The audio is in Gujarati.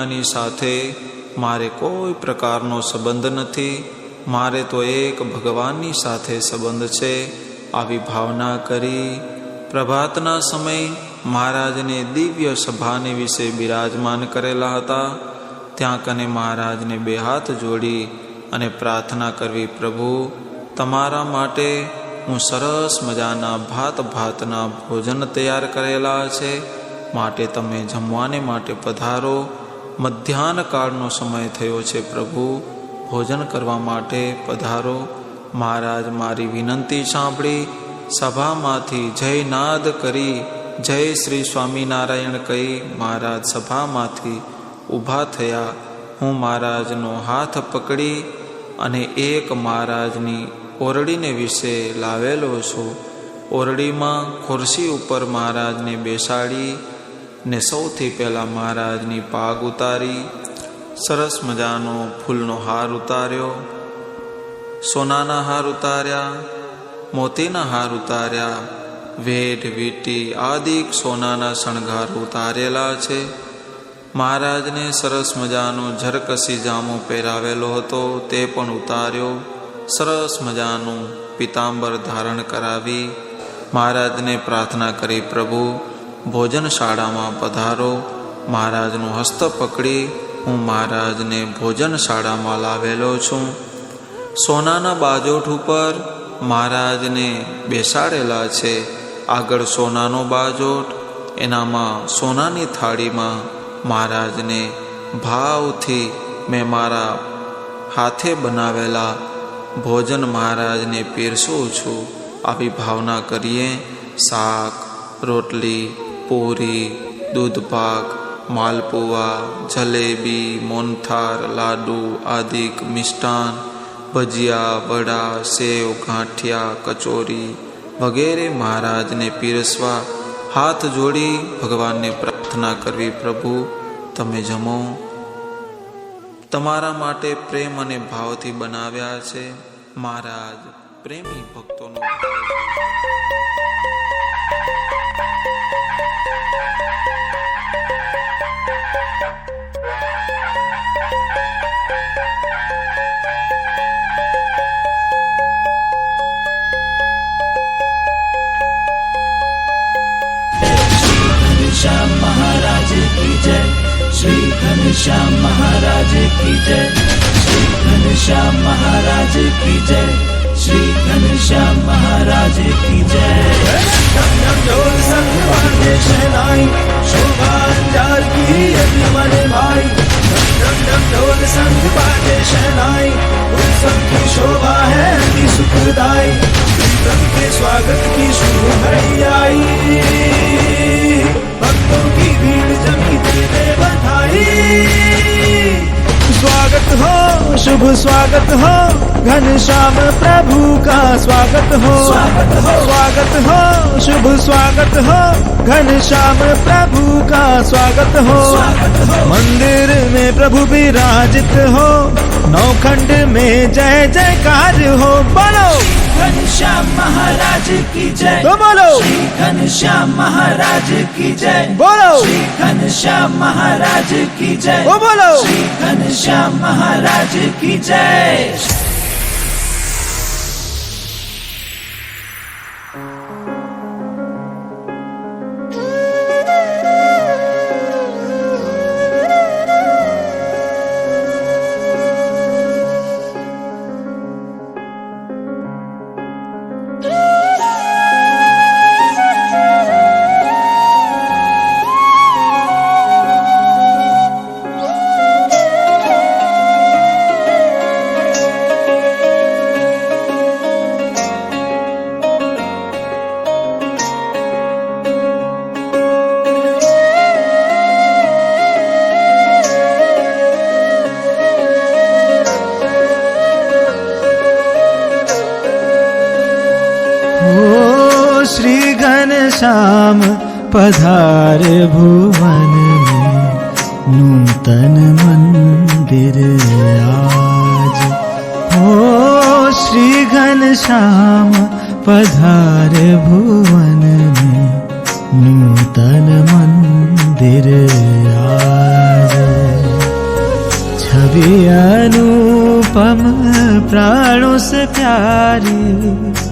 વિગ્રહની સાથે મારે કોઈ પ્રકારનો સંબંધ નથી. મારે તો એક ભગવાનની સાથે સંબંધ છે. આવી ભાવના કરી પ્રભાતના સમય મહારાજને દિવ્ય સભાને વિશે બિરાજમાન કરેલા હતા. ત્યાં કને મહારાજને બે હાથ જોડી અને પ્રાર્થના કરવી, પ્રભુ, તમારા માટે હું સરસ મજાના ભાત ભાતના ભોજન તૈયાર કરેલા છે. માટે તમે જમવાને માટે પધારો. મધ્યાહન કાળનો સમય થયો છે પ્રભુ. ભોજન કરવા માટે પધારો. મહારાજ મારી વિનંતી સાંભળી. સભામાંથી જય નાદ કરી, જય શ્રી સ્વામિનારાયણ કહી મહારાજ સભામાંથી ઊભા થયા. હું મહારાજનો હાથ પકડી અને એક મહારાજની ઓરડીને વિશે લાવેલો છું. ઓરડીમાં ખુરશી ઉપર મહારાજને બેસાડી ને સૌથી પહેલાં મહારાજની પાગ ઉતારી, સરસ મજાનો ફૂલનો હાર ઉતાર્યો, સોનાના હાર ઉતાર્યા, મોતીના હાર ઉતાર્યા વેઢ વીટી આદિક સોનાના શણગાર ઉતારેલા છે. મહારાજને સરસ મજાનો ઝરકસી જામો પહેરાવેલો હતો, તે પણ ઉતાર્યો, સરસ મજાનું પિતાંબર ધારણ કરાવી. મહારાજને પ્રાર્થના કરી, પ્રભુ ભોજનશાળામાં પધારો. મહારાજનું હસ્ત પકડી હું મહારાજને ભોજનશાળામાં લાવેલો છું. સોનાના બાજોઠ ઉપર મહારાજને બેસાડેલા છે. આગળ સોનાનો બાજોઠ, એનામાં સોનાની થાળીમાં મહારાજને ભાવથી મેં મારા હાથે બનાવેલા ભોજન મહારાજને પીરસું છું. આવી ભાવના કરીએ. શાક, રોટલી પૂરી દૂધપાક માલપુઆ, જલેબી, મોનથાર, લાડુ આદિક મિષ્ટાન, ભજીયા, વડા, સેવ, ગાંઠિયા, કચોરી વગેરે મહારાજને પીરસવા હાથ જોડી ભગવાનને પ્રાર્થના કરવી, પ્રભુ, તમે જમો. તમારા માટે પ્રેમ અને ભાવથી બનાવ્યા છે. મહારાજ પ્રેમી ભક્તોનો घनश्याम महाराज की जय। श्री घनश्याम महाराज की जय। श्री घनश्याम महाराज की जय। शहनाई शोभा बाजे शहनाई शोभा है स्वागत की शुभ आई भक्तों की भीड़ जमी देवे बधाई स्वागत हो शुभ स्वागत हो घनश्याम प्रभु का स्वागत हो स्वागत हो स्वागत हो शुभ स्वागत हो घनश्याम प्रभु का स्वागत हो स्वागत हो मंदिर में प्रभु विराजित हो नौखंड में जय जयकार हो बोलो ઘનશ્યામ મહારાજ કી જય બોલો શ્રી ઘનશ્યામ મહારાજ કી જય બોલો શ્રી ઘનશ્યામ મહારાજ કી જય બોલો શ્રી ઘનશ્યામ મહારાજ કી જય thank you घनश्याम पधार भुवन नूतन मंदिर आज। ओ श्री घनश्याम पधार भुवन नूतन मंदिर आज। छवि अनुपम से प्यारी